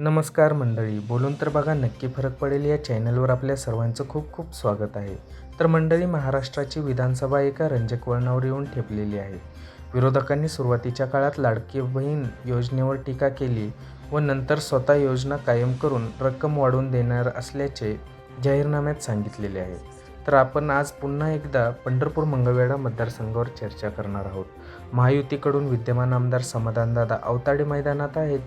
नमस्कार मंडळी बोलून तर बघा नक्की फरक पडेल या चॅनलवर आपल्या सर्वांचं खूप खूप स्वागत आहे. तर मंडळी महाराष्ट्राची विधानसभा एका रंजक वळणावर येऊन ठेपलेली आहे. विरोधकांनी सुरुवातीच्या काळात लाडकी बहीण योजनेवर टीका केली व नंतर स्वतः योजना कायम करून रक्कम वाढवून देणार असल्याचे जाहीरनाम्यात सांगितलेले आहे. तर आपण आज पुन्हा एकदा पंढरपूर मंगळवेढा मतदारसंघावर चर्चा करणार आहोत. महायुतीकडून विद्यमान आमदार समाधानदादा अवताडे मैदानात आहेत.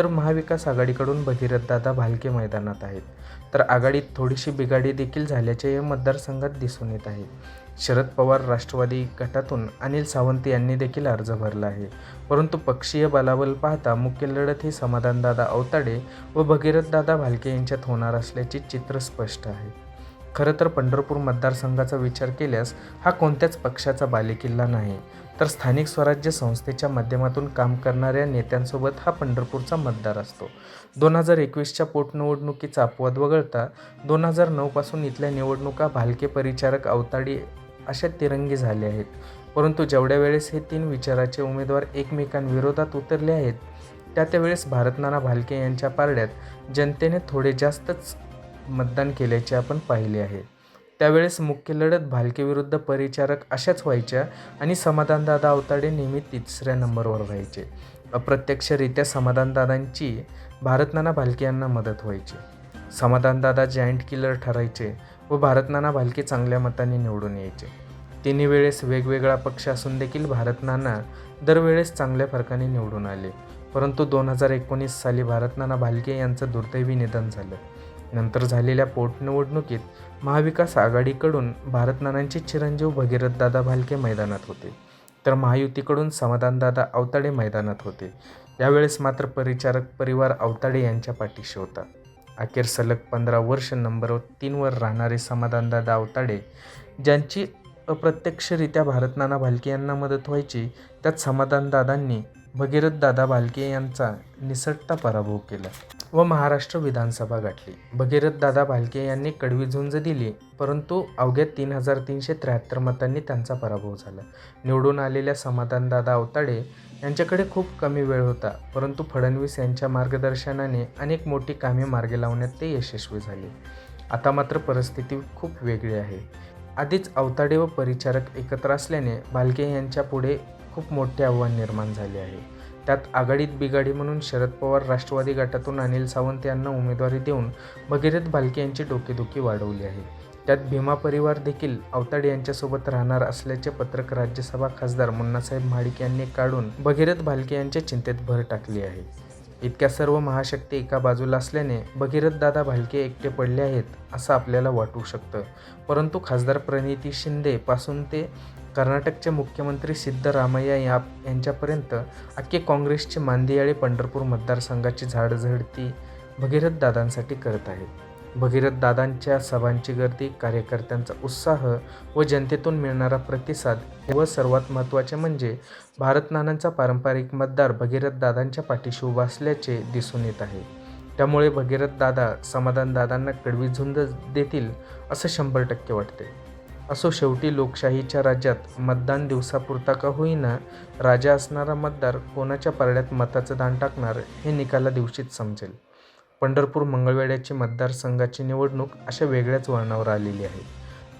तर महाविकास आघाडीकडून भगीरथदादा भालके मैदानात आहेत. तर आघाडीत थोडीशी बिघाडी देखील झाल्याचे या मतदारसंघात दिसून येत आहे. शरद पवार राष्ट्रवादी गटातून अनिल सावंत यांनी देखील अर्ज भरला आहे. परंतु पक्षीय बलाबल पाहता मुख्य लढत ही समाधानदादा अवताडे व भगीरथदादा भालके यांच्यात होणार असल्याचे चित्र स्पष्ट आहे. खरं तर पंढरपूर मतदारसंघाचा विचार केल्यास हा कोणत्याच पक्षाचा बालेकिल्ला नाही. तर स्थानिक स्वराज्य संस्थेच्या माध्यमातून काम करणाऱ्या नेत्यांसोबत हा पंढरपूरचा मतदार असतो. दोन हजार एकवीसच्या पोटनिवडणुकीचा अपवाद वगळता दोन हजार नऊपासून इथल्या निवडणुका भालके परिचारक अवताडी अशा तिरंगी झाल्या आहेत. परंतु जेवढ्या वेळेस हे तीन विचाराचे उमेदवार एकमेकांविरोधात उतरले आहेत त्या त्यावेळेस भारतनाना भालके यांच्या पारड्यात जनतेने थोडे जास्तच मतदान केल्याचे आपण पाहिले आहे. त्यावेळेस मुख्य लढत भालकेविरुद्ध परिचारक अशाच व्हायच्या आणि समाधानदादा अवताडे नेहमी तिसऱ्या नंबरवर राहायचे अप्रत्यक्षरित्या समाधानदादांची भारतनाना भालके यांना मदत व्हायची. समाधानदादा जायंट किलर ठरायचे व भारतनाना भालके चांगल्या मताने निवडून यायचे. तिन्ही वेळेस वेगवेगळा पक्ष असून देखील भारतनाना दरवेळेस चांगल्या फरकाने निवडून आले. परंतु दोन हजार एकोणीस साली भारतनाना भालके यांचं दुर्दैवी निधन झालं. नंतर झालेल्या पोटनिवडणुकीत महाविकास आघाडीकडून भारतनानांचे चिरंजीव भगीरथदादा भालके मैदानात होते. तर महायुतीकडून समाधानदादा अवताडे मैदानात होते. यावेळेस मात्र परिचारक परिवार अवताडे यांच्या पाठीशी होता. अखेर सलग पंधरा वर्ष नंबर तीनवर राहणारे समाधानदादा अवताडे ज्यांची अप्रत्यक्षरित्या भारतनाना भालके यांना मदत व्हायची त्यात समाधानदादांनी भगीरथदादा भालके यांचा निसटता पराभव केला. व महाराष्ट्र विधानसभा गाठली. भगीरथदादा भालके यांनी कडवी झुंज दिली परंतु अवघ्या तीन हजार तीनशे त्र्याहत्तर मतांनी त्यांचा पराभव झाला. निवडून आलेल्या समाधानदादा अवताडे यांच्याकडे खूप कमी वेळ होता परंतु फडणवीस यांच्या मार्गदर्शनाने अनेक मोठी कामे मार्गे लावण्यात ते यशस्वी झाले. आता मात्र परिस्थिती खूप वेगळी आहे. आधीच अवताडे व परिचारक एकत्र असल्याने भालके यांच्या पुढे खूप मोठे आव्हान निर्माण झाले आहे. त्यात आघाडीत बिघाडी म्हणून शरद पवार राष्ट्रवादी गटातून अनिल सावंत यांना उमेदवारी देऊन भगीरथ भालके यांची डोकेदुखी वाढवली आहे. त्यात भीमा परिवार देखील अवताड यांच्यासोबत राहणार असल्याचे पत्रक राज्यसभा खासदार मुन्नासाहेब म्हाडिक यांनी काढून भगीरथ भालके यांच्या चिंतेत भर टाकली आहे. इतक्या सर्व महाशक्ती एका बाजूला असल्याने भगीरथ दादा भालके एकटे पडले आहेत असं आपल्याला वाटू शकतं. परंतु खासदार प्रणिती शिंदे पासून ते कर्नाटकचे मुख्यमंत्री सिद्धरामय्या या यांच्यापर्यंत अख्खे काँग्रेसचे मांदियाळी पंढरपूर मतदारसंघाची झाडझडती भगीरथ दादांसाठी करत आहेत भगीरथ दादांच्या सभांची गर्दी कार्यकर्त्यांचा उत्साह व जनतेतून मिळणारा प्रतिसाद व सर्वात महत्त्वाचे म्हणजे भारतनानांचा पारंपरिक मतदार भगीरथ दादांच्या पाठीशी उभा असल्याचे दिसून येत आहे. त्यामुळे भगीरथ दादा समाधान दादांना कडवी झुंज देतील असं शंभर टक्के वाटते असो शेवटी लोकशाहीच्या राज्यात मतदान दिवसापुरता का होईना राजा असणारा मतदार कोणाच्या पारड्यात मताचं दान टाकणार हे निकाला दिवशीच समजेल. पंढरपूर मंगळवेड्याची मतदारसंघाची निवडणूक अशा वेगळ्याच वळणावर आलेली आहे.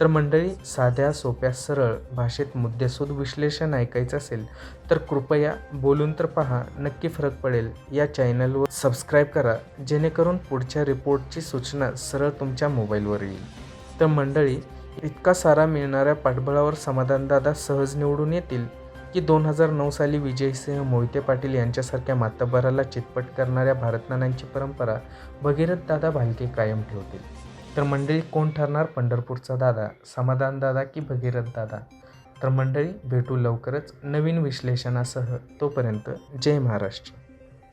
तर मंडळी साध्या सोप्या सरळ भाषेत मुद्देसूद विश्लेषण ऐकायचं असेल तर कृपया बोलून तर पहा नक्की फरक पडेल. या चॅनलवर सबस्क्राईब करा जेणेकरून पुढच्या रिपोर्टची सूचना सरळ तुमच्या मोबाईलवर येईल. तर मंडळी इतका सारा मिळणाऱ्या पाठबळावर समाधानदादा सहज निवडून येतील की दोन हजार नऊ साली विजयसिंह मोहिते पाटील यांच्यासारख्या मातब्बराला चितपट करणाऱ्या भारतनानांची परंपरा भगीरथ दादा भालके कायम ठेवतील. तर मंडळी कोण ठरणार पंढरपूरचा दादा? समाधान दादा की भगीरथ दादा तर मंडळी भेटू लवकरच नवीन विश्लेषणासह. तोपर्यंत जय महाराष्ट्र.